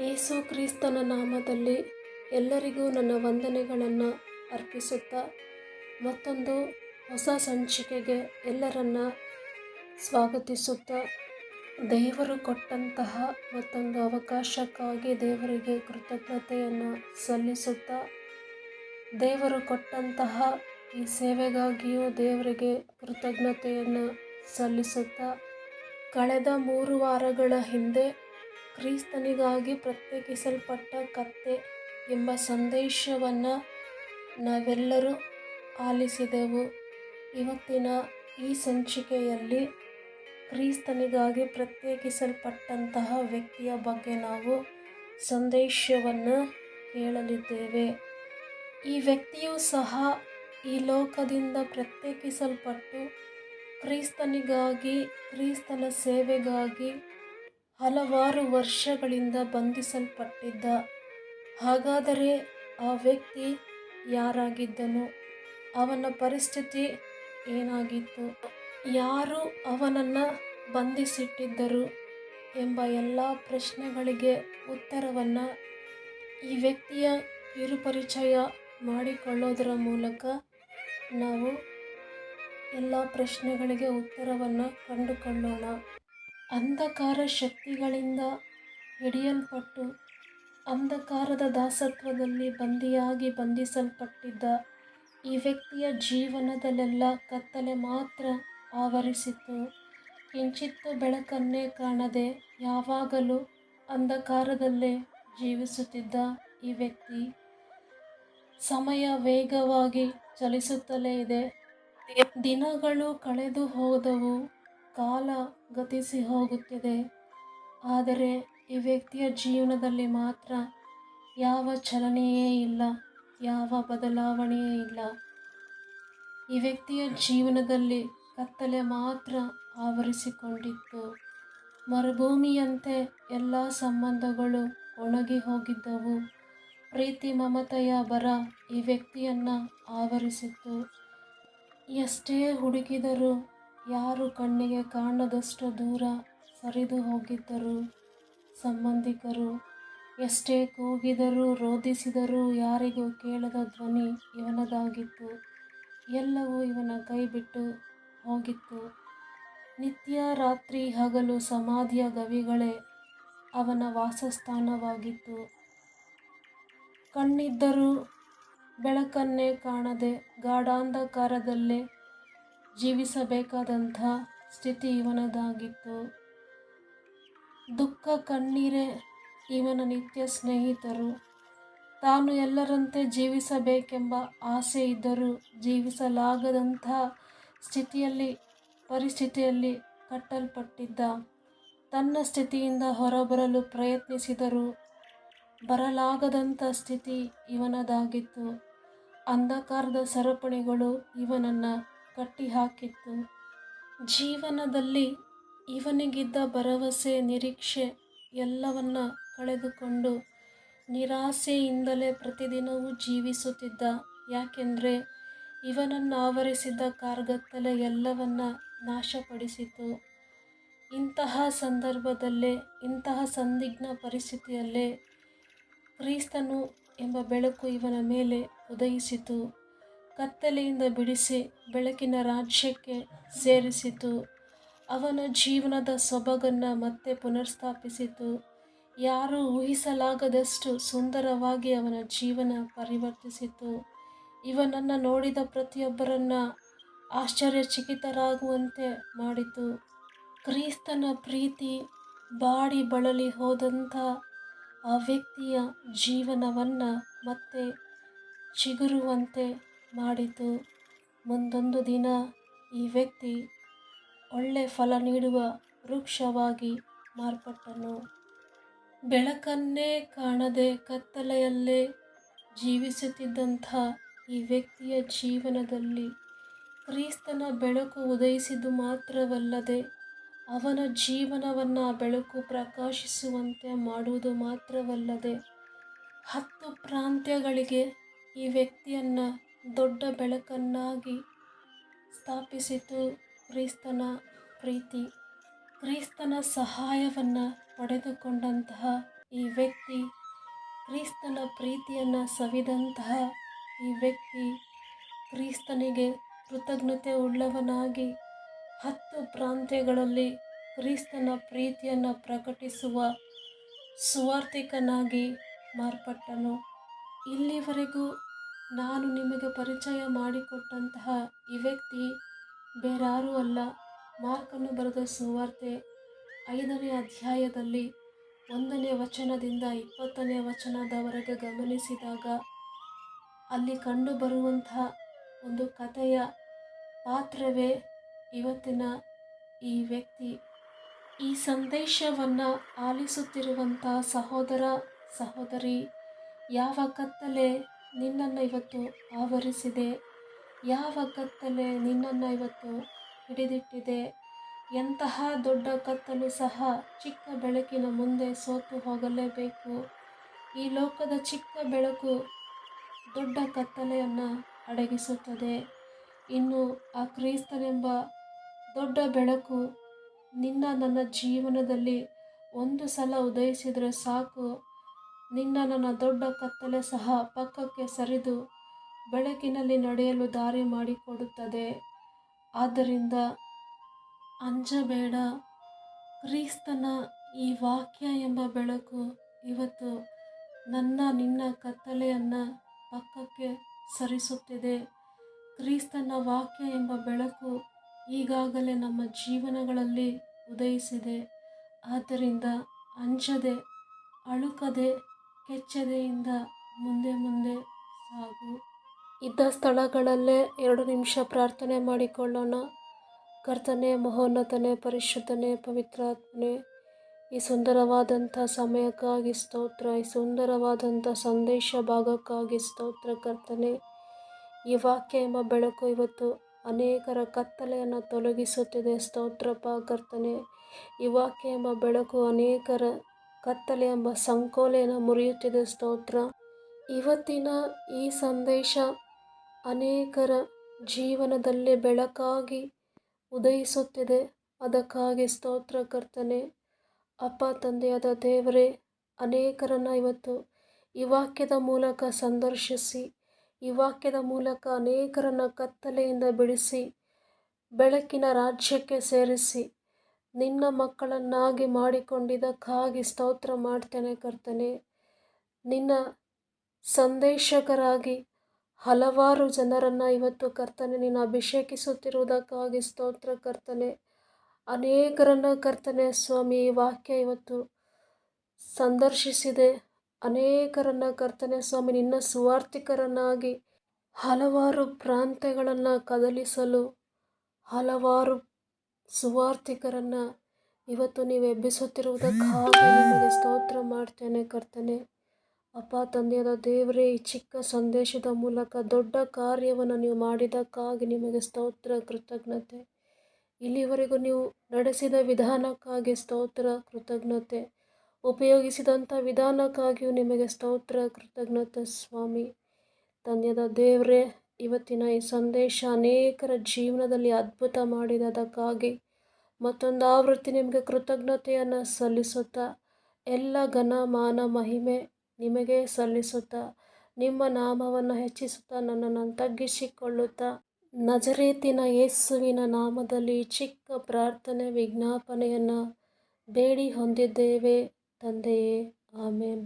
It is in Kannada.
ಯೇಸು ಕ್ರಿಸ್ತನ ನಾಮದಲ್ಲಿ ಎಲ್ಲರಿಗೂ ನನ್ನ ವಂದನೆಗಳನ್ನು ಅರ್ಪಿಸುತ್ತಾ ಮತ್ತೊಂದು ಹೊಸ ಸಂಚಿಕೆಗೆ ಎಲ್ಲರನ್ನ ಸ್ವಾಗತಿಸುತ್ತಾ ದೇವರು ಕೊಟ್ಟಂತಹ ಮತ್ತೊಂದು ಅವಕಾಶಕ್ಕಾಗಿ ದೇವರಿಗೆ ಕೃತಜ್ಞತೆಯನ್ನು ಸಲ್ಲಿಸುತ್ತಾ, ದೇವರು ಕೊಟ್ಟಂತಹ ಈ ಸೇವೆಗಾಗಿಯೂ ದೇವರಿಗೆ ಕೃತಜ್ಞತೆಯನ್ನು ಸಲ್ಲಿಸುತ್ತಾ, ಕಳೆದ ಮೂರು ವಾರಗಳ ಹಿಂದೆ ಕ್ರಿಸ್ತನಿಗಾಗಿ ಪ್ರತ್ಯೇಕಿಸಲ್ಪಟ್ಟ ಕತ್ತೆ ಎಂಬ ಸಂದೇಶವನ್ನು ನಾವೆಲ್ಲರೂ ಆಲಿಸಿದೆವು. ಇವತ್ತಿನ ಈ ಸಂಚಿಕೆಯಲ್ಲಿ ಕ್ರಿಸ್ತನಿಗಾಗಿ ಪ್ರತ್ಯೇಕಿಸಲ್ಪಟ್ಟಂತಹ ವ್ಯಕ್ತಿಯ ಬಗ್ಗೆ ನಾವು ಸಂದೇಶವನ್ನು ಕೇಳಲಿದ್ದೇವೆ. ಈ ವ್ಯಕ್ತಿಯೂ ಸಹ ಈ ಲೋಕದಿಂದ ಪ್ರತ್ಯೇಕಿಸಲ್ಪಟ್ಟು ಕ್ರಿಸ್ತನಿಗಾಗಿ, ಕ್ರಿಸ್ತನ ಸೇವೆಗಾಗಿ ಹಲವಾರು ವರ್ಷಗಳಿಂದ ಬಂಧಿಸಲ್ಪಟ್ಟಿದ್ದ. ಹಾಗಾದರೆ ಆ ವ್ಯಕ್ತಿ ಯಾರಾಗಿದ್ದನು? ಅವನ ಪರಿಸ್ಥಿತಿ ಏನಾಗಿತ್ತು? ಯಾರು ಅವನನ್ನು ಬಂಧಿಸಿಟ್ಟಿದ್ದರು ಎಂಬ ಎಲ್ಲ ಪ್ರಶ್ನೆಗಳಿಗೆ ಉತ್ತರವನ್ನು ಈ ವ್ಯಕ್ತಿಯ ಕಿರುಪರಿಚಯ ಮಾಡಿಕೊಳ್ಳೋದರ ಮೂಲಕ ನಾವು ಎಲ್ಲ ಪ್ರಶ್ನೆಗಳಿಗೆ ಉತ್ತರವನ್ನು ಕಂಡುಕೊಳ್ಳೋಣ. ಅಂಧಕಾರ ಶಕ್ತಿಗಳಿಂದ ಹಿಡಿಯಲ್ಪಟ್ಟು ಅಂಧಕಾರದ ದಾಸತ್ವದಲ್ಲಿ ಬಂದಿಯಾಗಿ ಬಂಧಿಸಲ್ಪಟ್ಟಿದ್ದ ಈ ವ್ಯಕ್ತಿಯ ಜೀವನದಲ್ಲೆಲ್ಲ ಕತ್ತಲೆ ಮಾತ್ರ ಆವರಿಸಿತ್ತು ಕಿಂಚಿತ್ತು ಬೆಳಕನ್ನೇ ಕಾಣದೆ ಯಾವಾಗಲೂ ಅಂಧಕಾರದಲ್ಲೇ ಜೀವಿಸುತ್ತಿದ್ದ ಈ ವ್ಯಕ್ತಿ ಸಮಯ ವೇಗವಾಗಿ ಚಲಿಸುತ್ತಲೇ ಇದೆ. ದಿನಗಳು ಕಳೆದು ಹೋದವು, ಕಾಲ ಗತಿಸಿ ಹೋಗುತ್ತಿದೆ. ಆದರೆ ಈ ವ್ಯಕ್ತಿಯ ಜೀವನದಲ್ಲಿ ಮಾತ್ರ ಯಾವ ಚಲನೆಯೇ ಇಲ್ಲ, ಯಾವ ಬದಲಾವಣೆಯೇ ಇಲ್ಲ. ಈ ವ್ಯಕ್ತಿಯ ಜೀವನದಲ್ಲಿ ಕತ್ತಲೆ ಮಾತ್ರ ಆವರಿಸಿಕೊಂಡಿತ್ತು. ಮರುಭೂಮಿಯಂತೆ ಎಲ್ಲ ಸಂಬಂಧಗಳು ಒಣಗಿ ಹೋಗಿದ್ದವು. ಪ್ರೀತಿ, ಮಮತೆಯ ಬರ ಈ ವ್ಯಕ್ತಿಯನ್ನು ಆವರಿಸಿತ್ತು. ಎಷ್ಟೇ ಹುಡುಕಿದರೂ ಯಾರು ಕಣ್ಣಿಗೆ ಕಾಣದಷ್ಟು ದೂರ ಸರಿದು ಹೋಗಿದ್ದರು. ಸಂಬಂಧಿಕರು ಎಷ್ಟೇ ಕೂಗಿದರೂ, ರೋಧಿಸಿದರೂ ಯಾರಿಗೂ ಕೇಳದ ಧ್ವನಿ ಇವನದಾಗಿತ್ತು. ಎಲ್ಲವೂ ಇವನ ಕೈ ಬಿಟ್ಟು ಹೋಗಿತ್ತು. ನಿತ್ಯ ರಾತ್ರಿ ಹಗಲು ಸಮಾಧಿಯ ಗವಿಗಳೇ ಅವನ ವಾಸಸ್ಥಾನವಾಗಿತ್ತು. ಕಣ್ಣಿದ್ದರೂ ಬೆಳಕನ್ನೇ ಕಾಣದೆ ಗಾಢಾಂಧಕಾರದಲ್ಲೇ ಜೀವಿಸಬೇಕಾದಂಥ ಸ್ಥಿತಿ ಇವನದಾಗಿತ್ತು. ದುಃಖ ಕಣ್ಣೀರೇ ಇವನ ನಿತ್ಯ ಸ್ನೇಹಿತರು. ತಾನು ಎಲ್ಲರಂತೆ ಜೀವಿಸಬೇಕೆಂಬ ಆಸೆ ಇದ್ದರೂ ಜೀವಿಸಲಾಗದಂಥ ಸ್ಥಿತಿಯಲ್ಲಿ, ಪರಿಸ್ಥಿತಿಯಲ್ಲಿ ಕಟ್ಟಲ್ಪಟ್ಟಿದ್ದ. ತನ್ನ ಸ್ಥಿತಿಯಿಂದ ಹೊರಬರಲು ಪ್ರಯತ್ನಿಸಿದರೂ ಬರಲಾಗದಂಥ ಸ್ಥಿತಿ ಇವನದಾಗಿತ್ತು. ಅಂಧಕಾರದ ಸರಪಣಿಗಳು ಇವನನ್ನು ಕಟ್ಟಿಹಾಕಿತ್ತು. ಜೀವನದಲ್ಲಿ ಇವನಿಗಿದ್ದ ಭರವಸೆ, ನಿರೀಕ್ಷೆ ಎಲ್ಲವನ್ನ ಕಳೆದುಕೊಂಡು ನಿರಾಸೆಯಿಂದಲೇ ಪ್ರತಿದಿನವೂ ಜೀವಿಸುತ್ತಿದ್ದ. ಯಾಕೆಂದರೆ ಇವನನ್ನು ಆವರಿಸಿದ್ದ ಕಾರ್ಗತ್ತಲೆ ಎಲ್ಲವನ್ನ ನಾಶಪಡಿಸಿತು. ಇಂತಹ ಸಂದರ್ಭದಲ್ಲೇ, ಇಂತಹ ಸಂದಿಗ್ನ ಪರಿಸ್ಥಿತಿಯಲ್ಲೇ ಕ್ರೀಸ್ತನು ಎಂಬ ಬೆಳಕು ಇವನ ಮೇಲೆ ಉದಯಿಸಿತು. ಕತ್ತಲೆಯಿಂದ ಬಿಡಿಸಿ ಬೆಳಕಿನ ರಾಜ್ಯಕ್ಕೆ ಸೇರಿಸಿತು. ಅವನ ಜೀವನದ ಸೊಬಗನ್ನು ಮತ್ತೆ ಪುನರ್ಸ್ಥಾಪಿಸಿತು. ಯಾರೂ ಊಹಿಸಲಾಗದಷ್ಟು ಸುಂದರವಾಗಿ ಅವನ ಜೀವನ ಪರಿವರ್ತಿಸಿತು. ಇವನನ್ನು ನೋಡಿದ ಪ್ರತಿಯೊಬ್ಬರನ್ನ ಆಶ್ಚರ್ಯಚಕಿತರಾಗುವಂತೆ ಮಾಡಿತು. ಕ್ರಿಸ್ತನ ಪ್ರೀತಿ ಬಾಡಿ ಬಳಲಿ ಹೋದಂಥ ಆ ವ್ಯಕ್ತಿಯ ಜೀವನವನ್ನು ಮತ್ತೆ ಚಿಗುರುವಂತೆ ಮಾಡಿತು. ಮುಂದೊಂದು ದಿನ ಈ ವ್ಯಕ್ತಿ ಒಳ್ಳೆ ಫಲ ನೀಡುವ ವೃಕ್ಷವಾಗಿ ಮಾರ್ಪಟ್ಟನು. ಬೆಳಕನ್ನೇ ಕಾಣದೆ ಕತ್ತಲೆಯಲ್ಲೇ ಜೀವಿಸುತ್ತಿದ್ದಂಥ ಈ ವ್ಯಕ್ತಿಯ ಜೀವನದಲ್ಲಿ ಕ್ರಿಸ್ತನ ಬೆಳಕು ಉದಯಿಸಿದ್ದು ಮಾತ್ರವಲ್ಲದೆ ಅವನ ಜೀವನವನ್ನು ಬೆಳಕು ಪ್ರಕಾಶಿಸುವಂತೆ ಮಾಡುವುದು ಮಾತ್ರವಲ್ಲದೆ ಹತ್ತು ಪ್ರಾಂತ್ಯಗಳಿಗೆ ಈ ವ್ಯಕ್ತಿಯನ್ನು ದೊಡ್ಡ ಬೆಳಕನ್ನಾಗಿ ಸ್ಥಾಪಿಸಿತು ಕ್ರಿಸ್ತನ ಪ್ರೀತಿ. ಕ್ರಿಸ್ತನ ಸಹಾಯವನ್ನು ಪಡೆದುಕೊಂಡಂತಹ ಈ ವ್ಯಕ್ತಿ ಕ್ರಿಸ್ತನ ಪ್ರೀತಿಯನ್ನು ಸವಿದಂತಹ ಈ ವ್ಯಕ್ತಿ ಕ್ರಿಸ್ತನಿಗೆ ಕೃತಜ್ಞತೆ ಉಳ್ಳವನಾಗಿ ಹತ್ತು ಪ್ರಾಂತ್ಯಗಳಲ್ಲಿ ಕ್ರಿಸ್ತನ ಪ್ರೀತಿಯನ್ನು ಪ್ರಕಟಿಸುವ ಸುವಾರ್ಥಿಕನಾಗಿ ಮಾರ್ಪಟ್ಟನು. ಇಲ್ಲಿವರೆಗೂ ನಾನು ನಿಮಗೆ ಪರಿಚಯ ಮಾಡಿಕೊಟ್ಟಂತಹ ಈ ವ್ಯಕ್ತಿ ಬೇರಾರೂ ಅಲ್ಲ ಮಾರ್ಕನ್ನು ಬರೆದ ಸುವಾರ್ತೆ ಐದನೇ ಅಧ್ಯಾಯದಲ್ಲಿ ಒಂದನೇ ವಚನದಿಂದ ಇಪ್ಪತ್ತನೇ ವಚನದವರೆಗೆ ಗಮನಿಸಿದಾಗ ಅಲ್ಲಿ ಕಂಡುಬರುವಂತಹ ಒಂದು ಕಥೆಯ ಪಾತ್ರವೇ ಇವತ್ತಿನ ಈ ವ್ಯಕ್ತಿ. ಈ ಸಂದೇಶವನ್ನು ಆಲಿಸುತ್ತಿರುವಂಥ ಸಹೋದರ, ಸಹೋದರಿ, ಯಾವ ಕತ್ತಲೆ ನಿನ್ನನ್ನು ಇವತ್ತು ಆವರಿಸಿದೆ? ಯಾವ ಕತ್ತಲೆ ನಿನ್ನನ್ನು ಇವತ್ತು ಹಿಡಿದಿಟ್ಟಿದೆ? ಎಂತಹ ದೊಡ್ಡ ಕತ್ತಲು ಸಹ ಚಿಕ್ಕ ಬೆಳಕಿನ ಮುಂದೆ ಸೋತು ಹೋಗಲೇಬೇಕು? ಈ ಲೋಕದ ಚಿಕ್ಕ ಬೆಳಕು ದೊಡ್ಡ ಕತ್ತಲೆಯನ್ನು ಅಡಗಿಸುತ್ತದೆ. ಇನ್ನು ಆ ಕ್ರೈಸ್ತನೆಂಬ ದೊಡ್ಡ ಬೆಳಕು ನಿನ್ನ ನನ್ನ ಜೀವನದಲ್ಲಿ ಒಂದು ಸಲ ಉದಯಿಸಿದರೆ ಸಾಕು. ನಿನ್ನ ನನ್ನ ದೊಡ್ಡ ಕತ್ತಲೆ ಸಹ ಪಕ್ಕಕ್ಕೆ ಸರಿದು ಬೆಳಕಿನಲ್ಲಿ ನಡೆಯಲು ದಾರಿ ಮಾಡಿಕೊಡುತ್ತದೆ. ಆದ್ದರಿಂದ ಅಂಜಬೇಡ. ಕ್ರಿಸ್ತನ ಈ ವಾಕ್ಯ ಎಂಬ ಬೆಳಕು ಇವತ್ತು ನನ್ನ ನಿನ್ನ ಕತ್ತಲೆಯನ್ನು ಪಕ್ಕಕ್ಕೆ ಸರಿಸುತ್ತಿದೆ. ಕ್ರಿಸ್ತನ ವಾಕ್ಯ ಎಂಬ ಬೆಳಕು ಈಗಾಗಲೇ ನಮ್ಮ ಜೀವನಗಳಲ್ಲಿ ಉದಯಿಸಿದೆ. ಆದ್ದರಿಂದ ಅಂಜದೆ ಅಳುಕದೆ, ಕೆಚ್ಚದೆಯಿಂದ ಮುಂದೆ ಮುಂದೆ ಸಾಗು. ಇದ್ದ ಸ್ಥಳಗಳಲ್ಲೇ ಎರಡು ನಿಮಿಷ ಪ್ರಾರ್ಥನೆ ಮಾಡಿಕೊಳ್ಳೋಣ. ಕರ್ತನೆ, ಮಹೋನ್ನತನೆ, ಪರಿಶುದ್ಧನೆ, ಪವಿತ್ರಾತ್ಮನೆ ಈ ಸುಂದರವಾದಂಥ ಸಮಯಕ್ಕಾಗಿ ಸ್ತೋತ್ರ, ಈ ಸುಂದರವಾದಂಥ ಸಂದೇಶ ಭಾಗಕ್ಕಾಗಿ ಸ್ತೋತ್ರ ಕರ್ತನೆ. ಈ ವಾಕ್ಯ ಎಂಬ ಬೆಳಕು ಇವತ್ತು ಅನೇಕರ ಕತ್ತಲೆಯನ್ನು ತೊಲಗಿಸುತ್ತಿದೆ. ಸ್ತೋತ್ರಪ್ಪ ಕರ್ತನೆ, ಈ ವಾಕ್ಯ ಎಂಬ ಬೆಳಕು ಅನೇಕರ ಕತ್ತಲೆ ಎಂಬ ಸಂಕೋಲೆಯನ್ನು ಮುರಿಯುತ್ತಿದೆ. ಸ್ತೋತ್ರ. ಇವತ್ತಿನ ಈ ಸಂದೇಶ ಅನೇಕರ ಜೀವನದಲ್ಲಿ ಬೆಳಕಾಗಿ ಉದಯಿಸುತ್ತಿದೆ. ಅದಕ್ಕಾಗಿ ಸ್ತೋತ್ರ ಕರ್ತನೆ. ಅಪ್ಪ ತಂದೆಯಾದ ದೇವರೇ, ಅನೇಕರನ್ನು ಇವತ್ತು ಈ ವಾಕ್ಯದ ಮೂಲಕ ಸಂದರ್ಶಿಸಿ, ಈ ವಾಕ್ಯದ ಮೂಲಕ ಅನೇಕರನ್ನು ಕತ್ತಲೆಯಿಂದ ಬಿಡಿಸಿ, ಬೆಳಕಿನ ರಾಜ್ಯಕ್ಕೆ ಸೇರಿಸಿ, ನಿನ್ನ ಮಕ್ಕಳನ್ನಾಗಿ ಮಾಡಿಕೊಂಡಿದ್ದಕ್ಕಾಗಿ ಸ್ತೋತ್ರ ಮಾಡ್ತೇನೆ ಕರ್ತನೆ. ನಿನ್ನ ಸಂದೇಶಕರಾಗಿ ಹಲವಾರು ಜನರನ್ನು ಇವತ್ತು ಕರ್ತನೆ, ನೀನು ಅಭಿಷೇಕಿಸುತ್ತಿರುವುದಕ್ಕಾಗಿ ಸ್ತೋತ್ರ ಕರ್ತನೆ. ಅನೇಕರನ್ನು ಕರ್ತನೆ ಸ್ವಾಮಿ ವಾಕ್ಯ ಇವತ್ತು ಸಂದರ್ಶಿಸಿದೆ. ಅನೇಕರನ್ನು ಕರ್ತನೆ ಸ್ವಾಮಿ, ನಿನ್ನ ಸುವಾರ್ಥಿಕರನ್ನಾಗಿ, ಹಲವಾರು ಪ್ರಾಂತ್ಯಗಳನ್ನು ಕದಲಿಸಲು, ಹಲವಾರು ಸುವಾರ್ಥಿಕರನ್ನು ಇವತ್ತು ನೀವು ಎಬ್ಬಿಸುತ್ತಿರುವುದಕ್ಕಾಗಿ ನಿಮಗೆ ಸ್ತೋತ್ರ ಮಾಡ್ತೇನೆ ಕರ್ತನೆ. ಅಪ್ಪ, ತಂದೆಯಾದ ದೇವರೇ, ಈ ಚಿಕ್ಕ ಸಂದೇಶದ ಮೂಲಕ ದೊಡ್ಡ ಕಾರ್ಯವನ್ನು ನೀವು ಮಾಡಿದ್ದಕ್ಕಾಗಿ ನಿಮಗೆ ಸ್ತೋತ್ರ, ಕೃತಜ್ಞತೆ. ಇಲ್ಲಿವರೆಗೂ ನೀವು ನಡೆಸಿದ ವಿಧಾನಕ್ಕಾಗಿ ಸ್ತೋತ್ರ, ಕೃತಜ್ಞತೆ, ಉಪಯೋಗಿಸಿದಂಥ ವಿಧಾನಕ್ಕಾಗಿಯೂ ನಿಮಗೆ ಸ್ತೋತ್ರ, ಕೃತಜ್ಞತೆ ಸ್ವಾಮಿ. ಧನ್ಯದ ದೇವರೇ, ಇವತ್ತಿನ ಈ ಸಂದೇಶ ಅನೇಕರ ಜೀವನದಲ್ಲಿ ಅದ್ಭುತ ಮಾಡಿದದಕ್ಕಾಗಿ ಮತ್ತೊಂದು ಆವೃತ್ತಿ ನಿಮಗೆ ಕೃತಜ್ಞತೆಯನ್ನು ಸಲ್ಲಿಸುತ್ತಾ, ಎಲ್ಲ ಘನ, ಮಾನ, ಮಹಿಮೆ ನಿಮಗೆ ಸಲ್ಲಿಸುತ್ತಾ, ನಿಮ್ಮ ನಾಮವನ್ನು ಹೆಚ್ಚಿಸುತ್ತಾ, ನನ್ನನ್ನು ತಗ್ಗಿಸಿಕೊಳ್ಳುತ್ತಾ ನಜರೇತಿನ ಯೇಸುವಿನ ನಾಮದಲ್ಲಿ ಚಿಕ್ಕ ಪ್ರಾರ್ಥನೆ ವಿಜ್ಞಾಪನೆಯನ್ನು ಬೇಡಿ ಹೊಂದಿದ್ದೇವೆ ತಂದೆಯೇ. ಆಮೇನ್.